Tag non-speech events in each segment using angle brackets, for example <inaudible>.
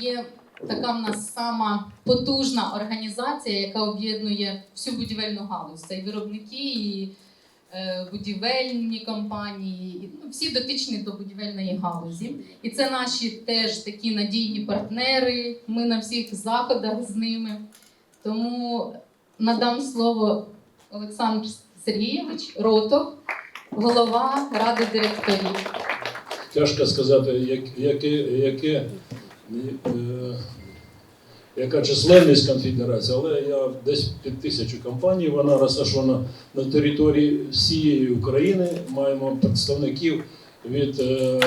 є така в нас сама потужна організація, яка об'єднує всю будівельну галузь. Це і виробники, і е, будівельні компанії, і, ну, всі дотичні до будівельної галузі. І це наші теж такі надійні партнери. Ми на всіх заходах з ними. Тому надам слово Олександр Сергійович Ротов, голова ради директорів. Тяжко сказати, як, яке, яке, яка численність конфедерації, але я десь під тисячу компаній, вона розташована на території всієї України. Маємо представників від е,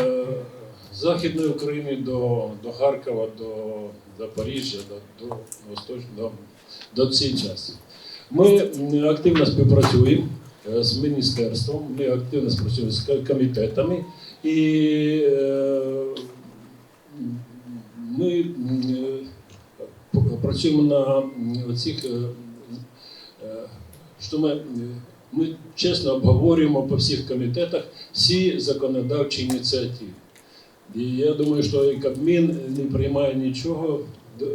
Західної України до, до Харкова, до Запоріжжя, до, до, Восточ- до, до цієї частини. Ми активно співпрацюємо е, з міністерством, ми активно співпрацюємо з комітетами. І е, ми е, працюємо на м, цих, що ми, е, ми чесно обговорюємо по всіх комітетах всі законодавчі ініціативи. І я думаю, що і Кабмін не приймає нічого, е,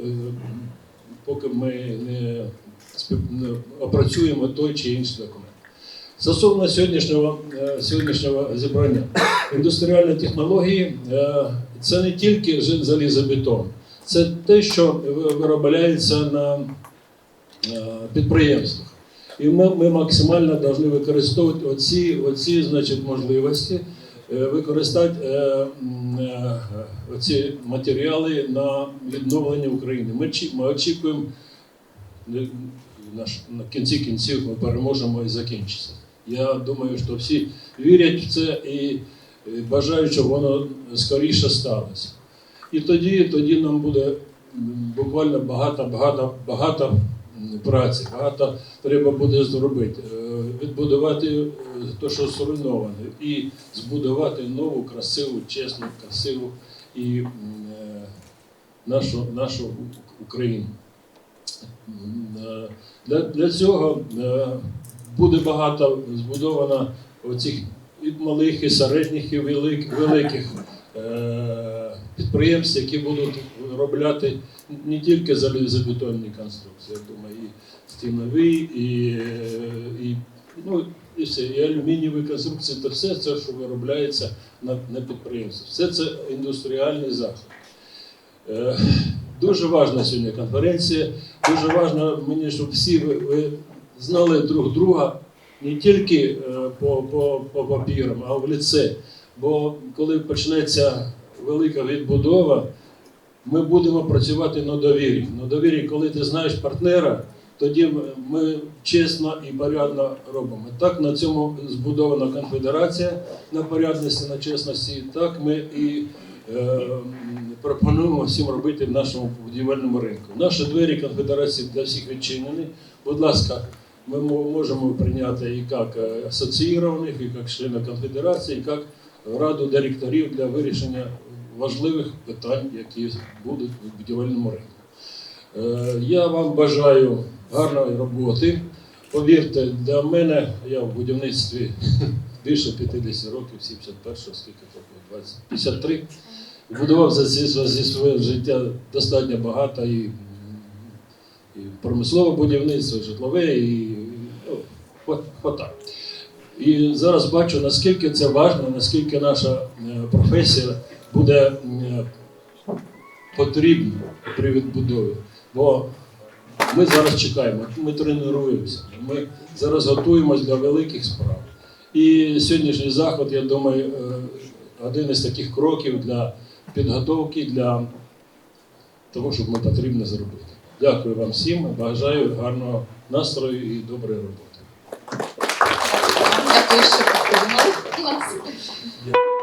поки ми не опрацюємо той чи інший документ. Стосовно сьогоднішнього, е, сьогоднішнього зібрання, індустріальні технології е, це не тільки залізобетон, це те, що виробляється на е, підприємствах. І ми, ми максимально повинні використовувати оці, оці значить, можливості, використати е, оці матеріали на відновлення України. Ми, ми очікуємо, на кінці кінців ми переможемо і закінчиться. Я думаю, що всі вірять в це і е, бажають, щоб воно скоріше сталося. І тоді, тоді нам буде буквально багато, багато, багато праці, багато треба буде зробити. Е, Відбудувати те, що зруйноване, і збудувати нову, красиву, чесну, красиву і е, нашу, нашу Україну. Для, для цього буде багато збудовано оцих і малих, і середніх, і велик, великих е, підприємств, які будуть виробляти не тільки залізобетонні конструкції, я думаю, і стінові, і, е, і, ну, і все, і алюмінієві конструкції, це все це, що виробляється на, на підприємстві. Все це індустріальний захід. Е, Дуже важна сьогодні конференція. Дуже важливо мені, щоб всі ви, ви знали друг друга не тільки е, по, по, по папірам, а в лице. Бо коли почнеться велика відбудова, ми будемо працювати на довірі. На довірі, коли ти знаєш партнера, тоді ми чесно і порядно робимо. Так на цьому збудована конфедерація на порядності, на чесності. Так ми і е, пропонуємо всім робити в нашому будівельному ринку. Наші двері конфедерації для всіх відчинені. Будь ласка, мо- можемо прийняти і як е, асоціюваних, і як члени конфедерації, і як раду директорів для вирішення важливих питань, які будуть в будівельному ринку. Е, Я вам бажаю гарної роботи. Повірте, для мене я в будівництві <laughs> більше 50 років, 71 скільки 20, 53. Будував за зі, своє життя достатньо багато і, і промислове будівництво, і житлове, і ну, хватає. І зараз бачу, наскільки це важливо, наскільки наша е, професія буде потрібна при відбудові. Бо ми зараз чекаємо, ми тренуємося, ми зараз готуємося для великих справ. І сьогоднішній заход, я думаю, е, один із таких кроків для підготовки для того, щоб ми потрібно зробити. Дякую вам всім, бажаю гарного настрою і доброї роботи. Дякую, що нас.